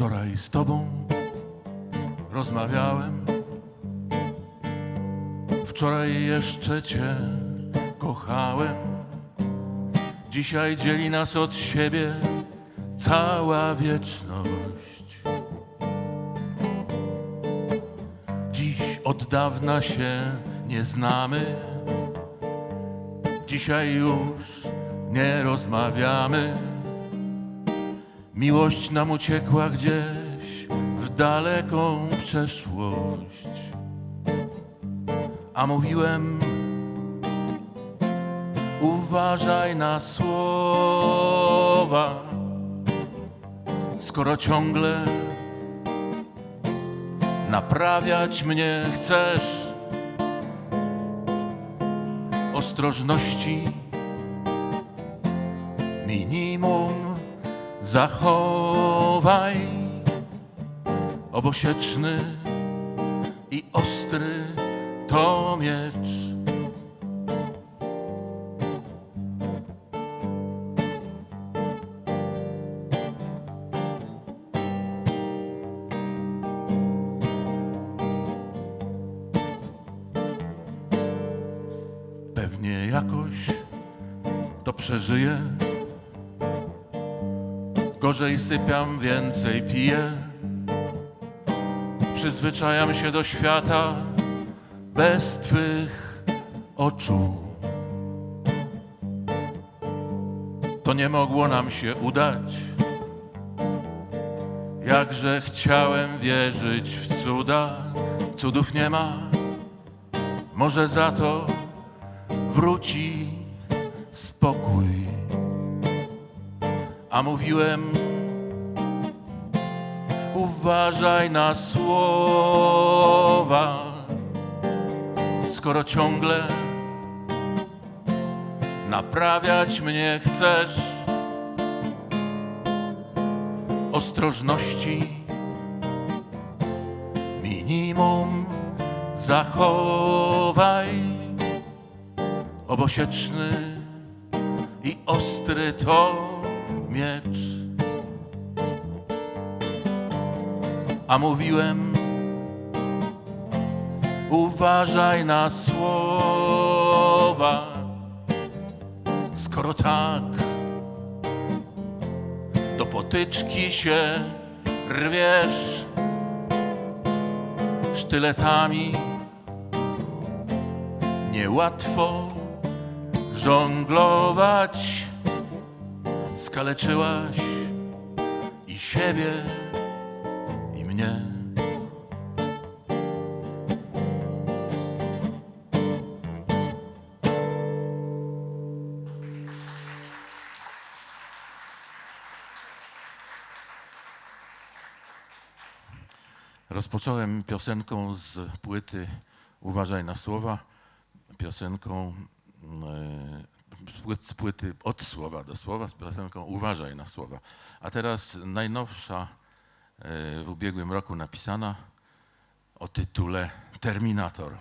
Wczoraj z tobą rozmawiałem. Wczoraj jeszcze cię kochałem. Dzisiaj dzieli nas od siebie cała wieczność. Dziś od dawna się nie znamy. Dzisiaj już nie rozmawiamy. Miłość nam uciekła gdzieś w daleką przeszłość. A mówiłem, uważaj na słowa, skoro ciągle naprawiać mnie chcesz. Ostrożności minimum zachowaj obosieczny i ostry to miecz. Pewnie jakoś to przeżyję. Gorzej sypiam, więcej piję. Przyzwyczajam się do świata bez twych oczu. To nie mogło nam się udać. Jakże chciałem wierzyć w cuda, cudów nie ma. Może za to wróci Mówiłem, uważaj na słowa, skoro ciągle naprawiać mnie chcesz. Ostrożności minimum zachowaj, obosieczny i ostry to miecz. A mówiłem, uważaj na słowa, skoro tak, do potyczki się rwiesz sztyletami. Niełatwo żonglować, skaleczyłaś i siebie, i mnie. Rozpocząłem piosenką z płyty Uważaj na słowa, piosenką e, z płyt- z płyty od słowa do słowa, z piosenką Uważaj na słowa. A teraz najnowsza e, w ubiegłym roku napisana o tytule Terminator.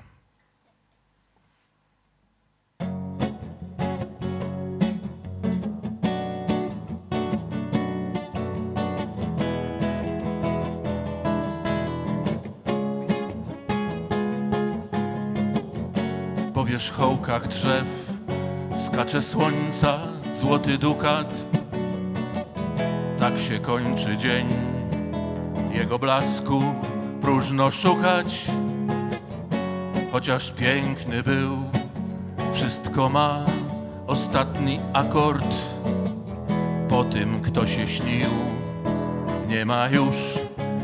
Po wierzchołkach drzew skacze słońca złoty dukat. Tak się kończy dzień, jego blasku próżno szukać. Chociaż piękny był, wszystko ma ostatni akord. Po tym, kto się śnił, nie ma już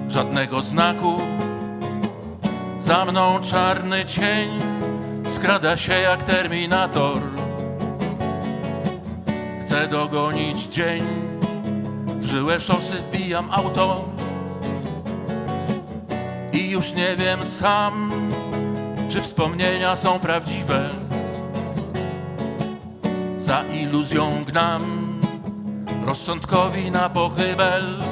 żadnego znaku. Za mną czarny cień skrada się jak terminator. Chcę dogonić dzień, w żyłę szosy wbijam auto. I już nie wiem sam, czy wspomnienia są prawdziwe. Za iluzją gnam, rozsądkowi na pochybel.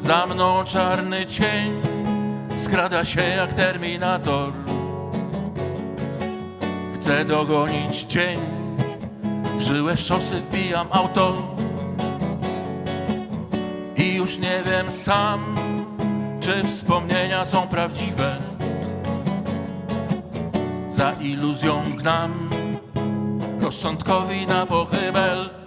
Za mną czarny cień skrada się jak terminator. Chcę dogonić dzień, w szosy wbijam auto. I już nie wiem sam, czy wspomnienia są prawdziwe. Za iluzją gnam, rozsądkowi na pochybel.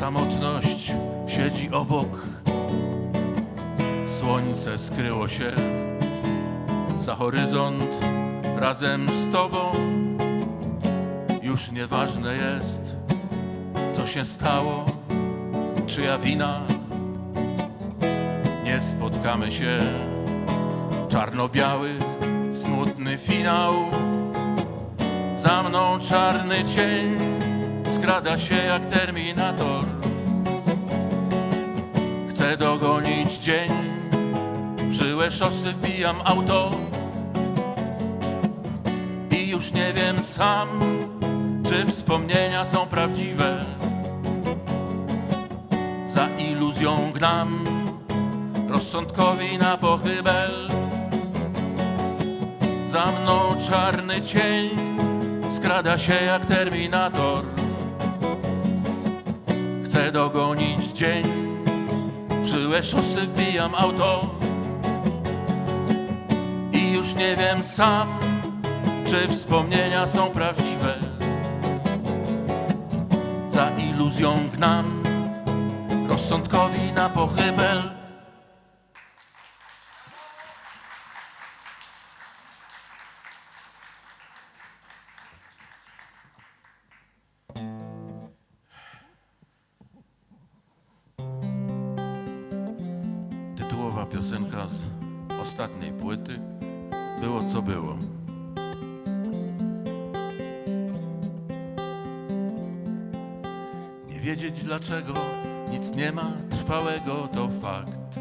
Samotność siedzi obok. Słońce skryło się za horyzont razem z tobą. Już nieważne jest, co się stało, czyja wina. Nie spotkamy się, czarno-biały, smutny finał. Za mną czarny cień skrada się jak terminator. Chcę dogonić dzień, w żyłę szosy wbijam auto. I już nie wiem sam, czy wspomnienia są prawdziwe. Za iluzją gnam, rozsądkowi na pochybel. Za mną czarny cień skrada się jak terminator. Dogonić dzień, w żyłę szosy wbijam auto. I już nie wiem sam, czy wspomnienia są prawdziwe. Za iluzją gnam, rozsądkowi na pochybel. Wiedzieć dlaczego nic nie ma trwałego to fakt.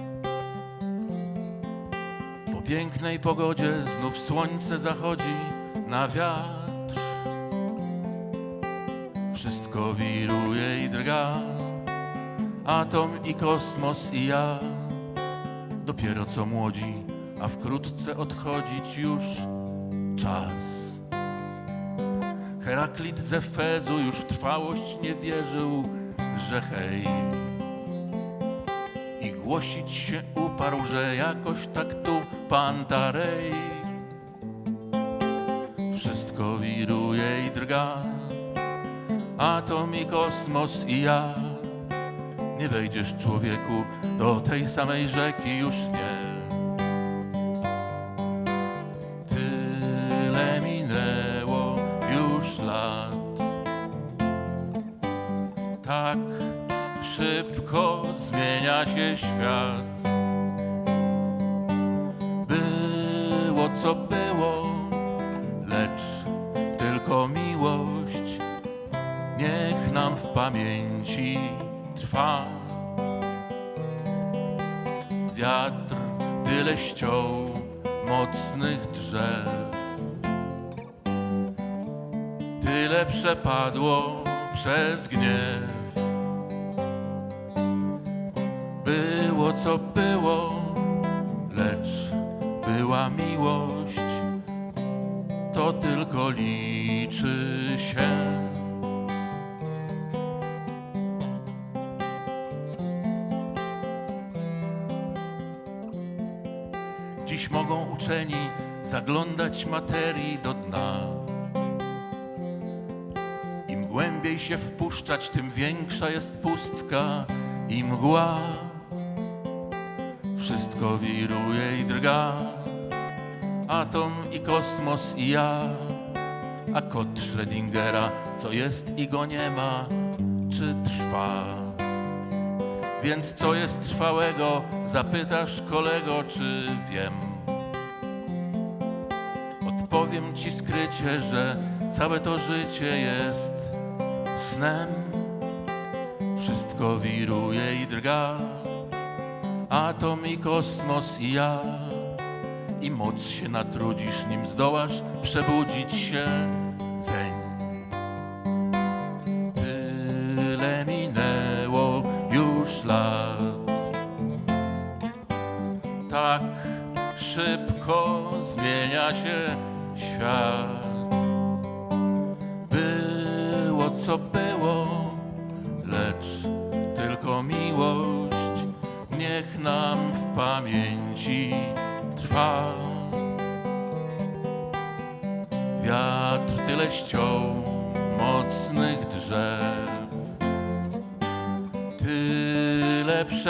Po pięknej pogodzie znów słońce zachodzi na wiatr. Wszystko wiruje i drga, atom i kosmos i ja. Dopiero co młodzi, a wkrótce odchodzić już czas. Heraklit z Efezu już w trwałość nie wierzył, że hej. I głosić się uparł, że jakoś tak tu Pantarej. Wszystko wiruje i drga, atom i kosmos i ja. Nie wejdziesz człowieku do tej samej rzeki już nie. Tak szybko zmienia się świat. Było co było, lecz tylko miłość niech nam w pamięci trwa. Wiatr tyle ściął mocnych drzew, tyle przepadło przez gniew. Liczy się. Dziś mogą uczeni zaglądać materii do dna. Im głębiej się wpuszczać, tym większa jest pustka i mgła. Wszystko wiruje i drga, atom i kosmos i ja. A kod Schrödingera, co jest i go nie ma, czy trwa? Więc co jest trwałego, zapytasz kolego, czy wiem. Odpowiem ci skrycie, że całe to życie jest snem. Wszystko wiruje i drga, atom i kosmos i ja i moc się natrudzisz, nim zdołasz przebudzić się zeń. Tyle minęło już lat. Tak szybko zmienia się świat.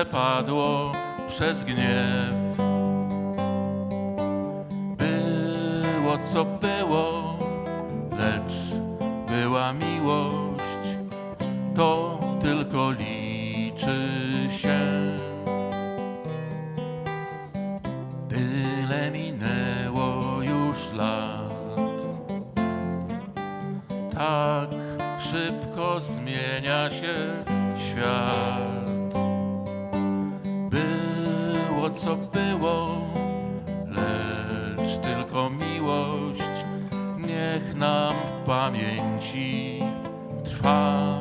Przepadło przez gniew. Było co było, lecz była miłość, to tylko liczy się. Tyle minęło już lat, tak szybko zmienia się świat. Było, lecz tylko miłość niech nam w pamięci trwa.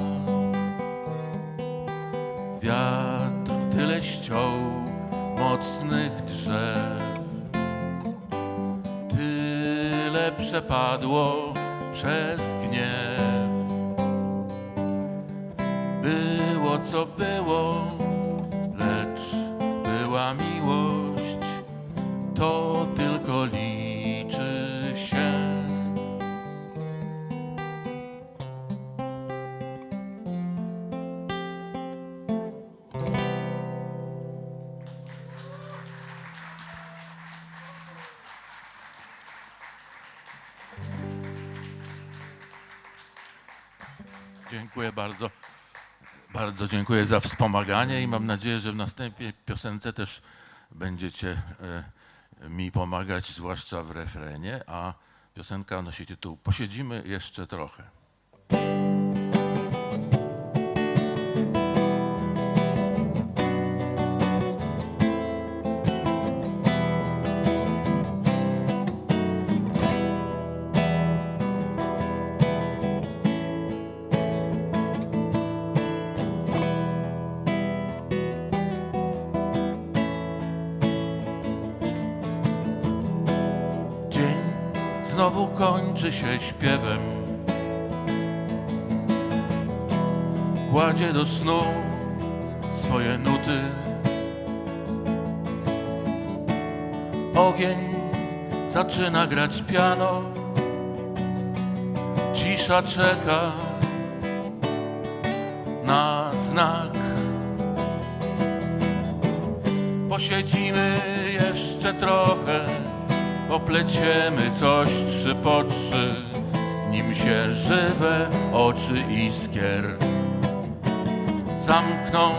Wiatr tyle ściął mocnych drzew, tyle przepadło przez gniew. Było co było, lecz była miłość, to tylko liczy się. Dziękuję bardzo. Bardzo dziękuję za wspomaganie i mam nadzieję, że w następnej piosence też będziecie e, mi pomagać, zwłaszcza w refrenie, a piosenka nosi tytuł Posiedzimy jeszcze trochę. Znowu kończy się śpiewem. Kładzie do snu swoje nuty. Ogień zaczyna grać piano. Cisza czeka na znak. Posiedzimy jeszcze trochę Popleciemy coś trzy po trzy, nim się żywe oczy iskier zamkną.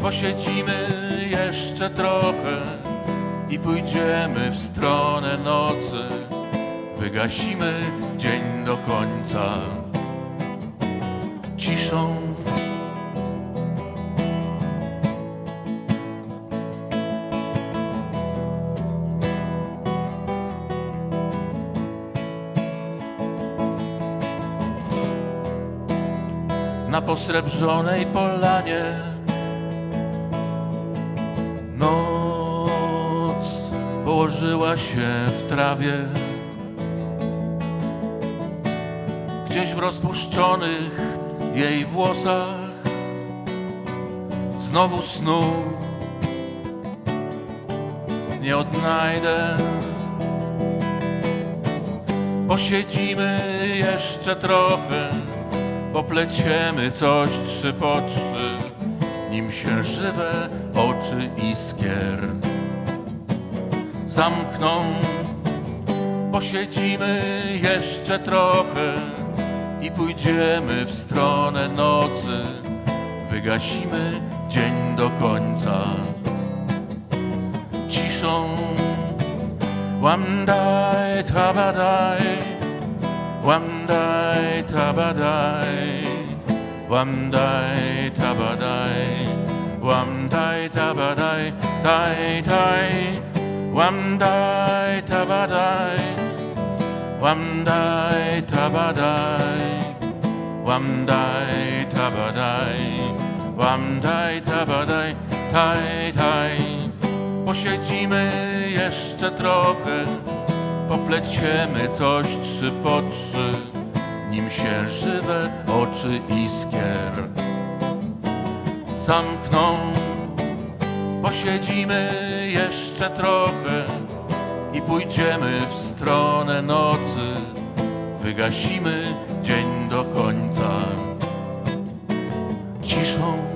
Posiedzimy jeszcze trochę i pójdziemy w stronę nocy. Wygasimy dzień do końca ciszą. Na posrebrzonej polanie. Noc położyła się w trawie. Gdzieś w rozpuszczonych jej włosach znowu snu nie odnajdę. Posiedzimy jeszcze trochę popleciemy coś trzy po trzy, nim się żywe oczy iskier zamkną. Posiedzimy jeszcze trochę i pójdziemy w stronę nocy. Wygasimy dzień do końca ciszą. Wamdaj tabadaj, wamdaj tabadaj, wamdaj tabadaj, wamdaj tabadaj, daj daj, wamdaj tabadaj, wamdaj tabadaj, wamdaj tabadaj, wamdaj tabadaj, daj daj. posiedzimy jeszcze trochę, popleciemy coś trzy po trzy, nim się żywe oczy iskier zamkną. Posiedzimy jeszcze trochę i pójdziemy w stronę nocy. Wygasimy dzień do końca ciszą.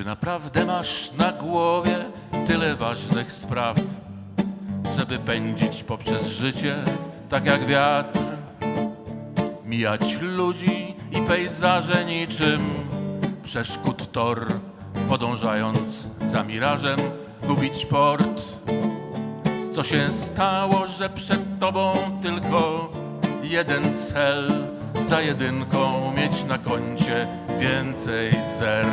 Czy naprawdę masz na głowie tyle ważnych spraw, żeby pędzić poprzez życie tak jak wiatr? Mijać ludzi i pejzaże niczym przeszkód tor, podążając za mirażem, gubić port. Co się stało, że przed tobą tylko jeden cel, za jedynką mieć na koncie więcej zer.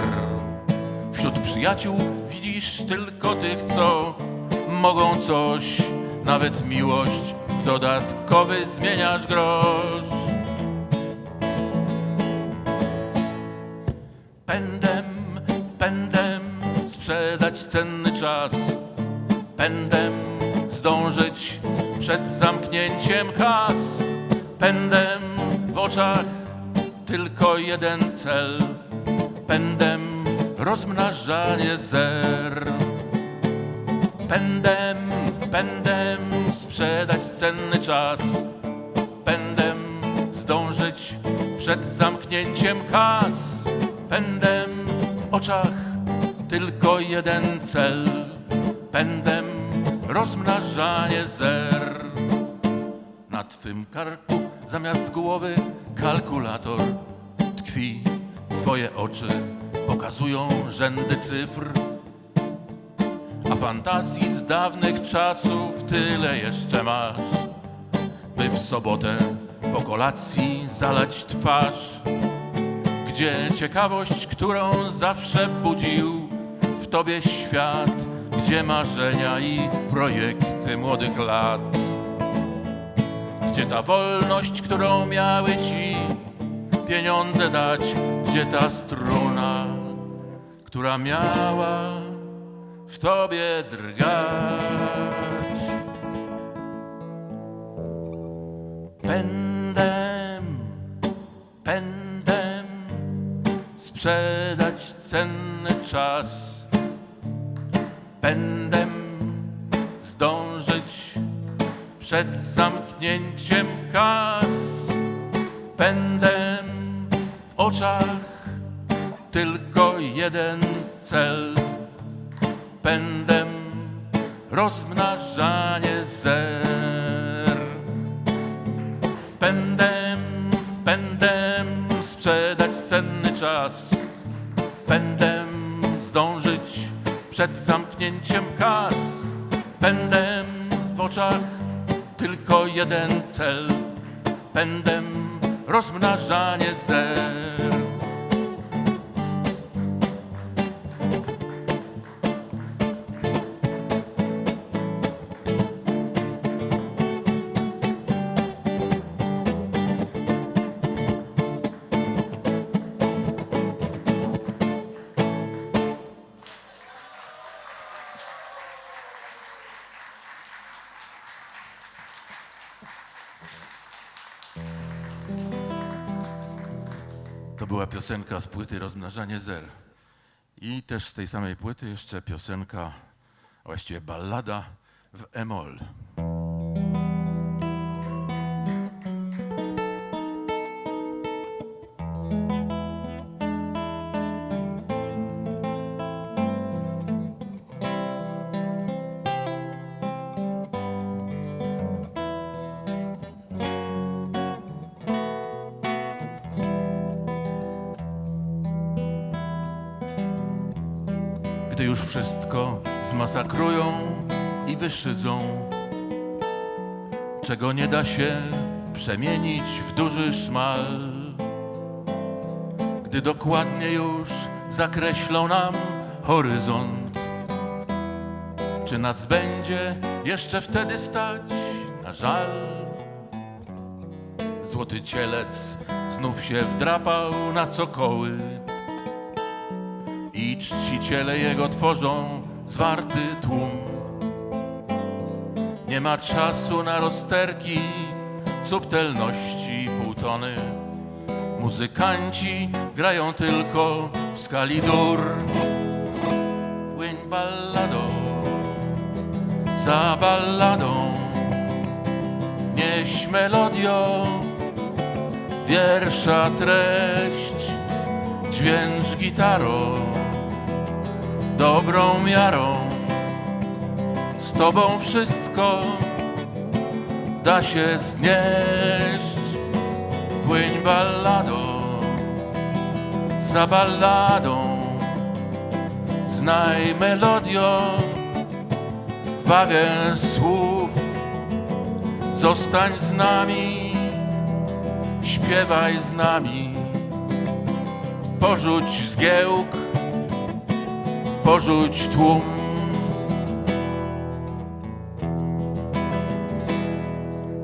Wśród przyjaciół widzisz tylko tych, co mogą coś, nawet miłość, w dodatkowy zmieniasz grosz. Pędem, pędem sprzedać cenny czas, pędem zdążyć przed zamknięciem kas, pędem w oczach tylko jeden cel, pędem rozmnażanie zer. Pędem, pędem sprzedać cenny czas, pędem zdążyć przed zamknięciem kas, pędem w oczach tylko jeden cel, pędem rozmnażanie zer. Na twym karku zamiast głowy kalkulator tkwi. Twoje oczy pokazują rzędy cyfr, a fantazji z dawnych czasów tyle jeszcze masz, by w sobotę po kolacji zalać twarz, gdzie ciekawość, którą zawsze budził w tobie świat, gdzie marzenia i projekty młodych lat gdzie ta wolność, którą miały ci pieniądze dać, gdzie ta struna, która miała w tobie drgać. Pędem, pędem sprzedać cenny czas, pędem zdążyć przed zamknięciem kas pędem w oczach tylko jeden cel. Pędem rozmnażanie zer. Pędem, pędem sprzedać cenny czas. Pędem zdążyć przed zamknięciem kas. Pędem w oczach tylko jeden cel. Pędem rozmnażanie zer. To była piosenka z płyty Rozmnażanie Zer. I też z tej samej płyty jeszcze piosenka, właściwie ballada w emol. Gdy już wszystko zmasakrują i wyszydzą, czego nie da się przemienić w duży szmal. Gdy dokładnie już zakreślą nam horyzont, czy nas będzie jeszcze wtedy stać na żal? Złoty cielec znów się wdrapał na cokoły i czciciele jego tworzą zwarty tłum. Nie ma czasu na rozterki, subtelności półtony. Muzykanci grają tylko w skali dur. Płyń balladą, za balladą, nieś melodią, wiersza treść, dźwięcz gitarą, dobrą miarą. Z tobą wszystko da się znieść. Płyń balladą, za balladą, znaj melodią, wagę słów. Zostań z nami, śpiewaj z nami, porzuć zgiełk, porzuć tłum.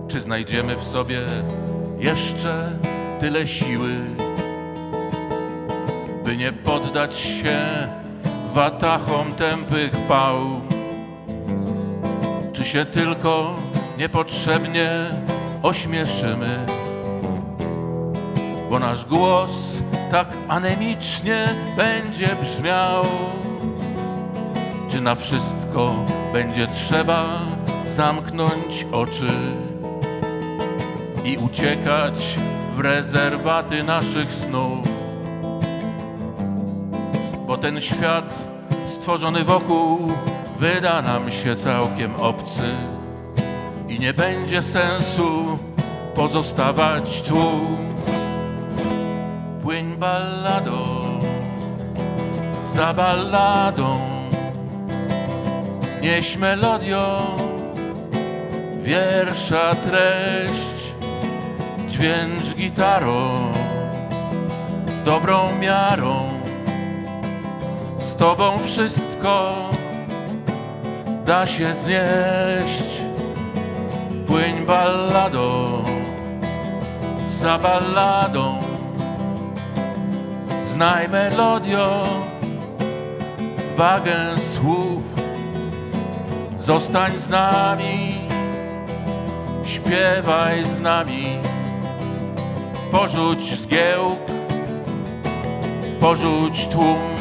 Czy znajdziemy w sobie jeszcze tyle siły, by nie poddać się watachom tępych pał? Czy się tylko niepotrzebnie ośmieszymy? Bo nasz głos tak anemicznie będzie brzmiał. Czy na wszystko będzie trzeba zamknąć oczy i uciekać w rezerwaty naszych snów? Bo ten świat stworzony wokół wyda nam się całkiem obcy i nie będzie sensu pozostawać tu. Płyń balladą, za balladą, nieś melodią, wiersza treść, dźwięcz gitarą, dobrą miarą. Z tobą wszystko da się znieść. Płyń balladą, za balladą, znaj melodią, wagę słów. Zostań z nami, śpiewaj z nami, porzuć zgiełk, porzuć tłum.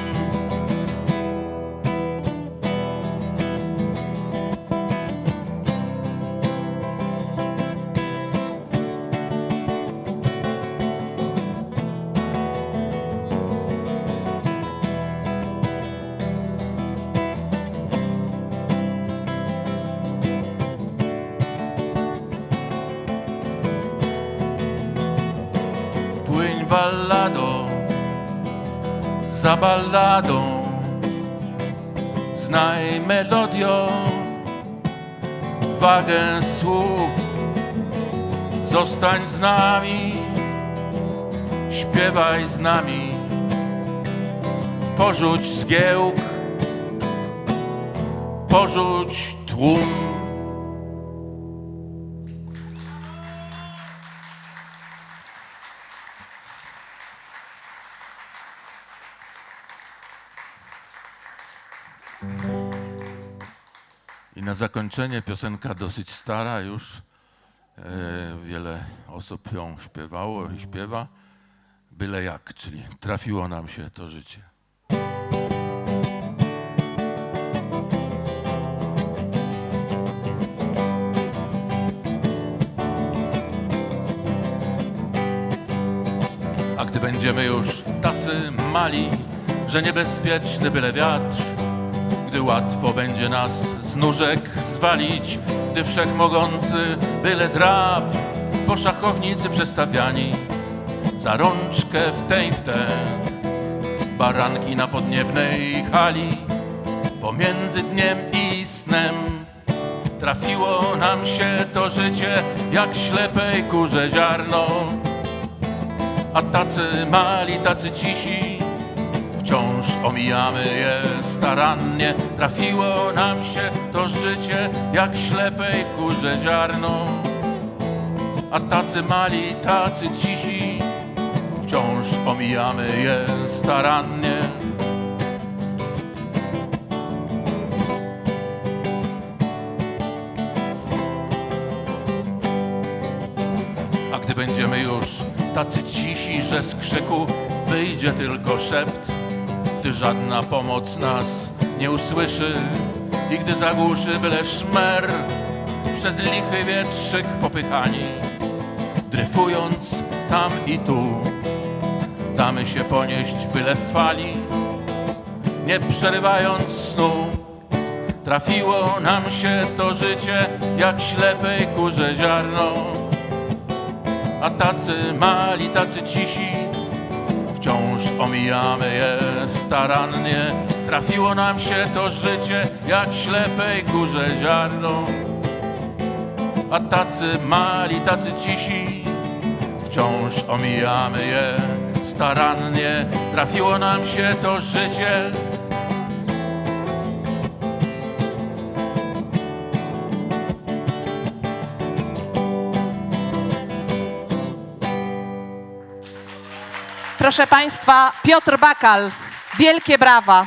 Balladą, za balladą, znaj melodią, wagę słów. Zostań z nami, śpiewaj z nami, porzuć zgiełk, porzuć tłum. I na zakończenie piosenka dosyć stara już. E, wiele osób ją śpiewało i śpiewa. Byle jak, czyli trafiło nam się to życie. A gdy będziemy już tacy mali, że niebezpieczny byle wiatr, gdy łatwo będzie nas z nóżek zwalić, gdy wszechmogący byle drab, po szachownicy przestawiani, za rączkę w tej w te, baranki na podniebnej hali, pomiędzy dniem i snem. Trafiło nam się to życie jak ślepej kurze ziarno. A tacy mali, tacy cisi, wciąż omijamy je starannie. Trafiło nam się to życie jak ślepej kurze ziarno. A tacy mali, tacy cisi, wciąż omijamy je starannie. A gdy będziemy już tacy cisi, że z krzyku wyjdzie tylko szept, gdy żadna pomoc nas nie usłyszy i gdy zagłuszy byle szmer, przez lichy wietrzyk popychani, dryfując tam i tu, damy się ponieść byle fali, nie przerywając snu. Trafiło nam się to życie jak ślepej kurze ziarno a tacy mali, tacy cisi, wciąż omijamy je starannie. Trafiło nam się to życie jak ślepej kurze ziarno, a tacy mali, tacy cisi, wciąż omijamy je starannie. Trafiło nam się to życie. Proszę Państwa, Piotr Bakal, wielkie brawa.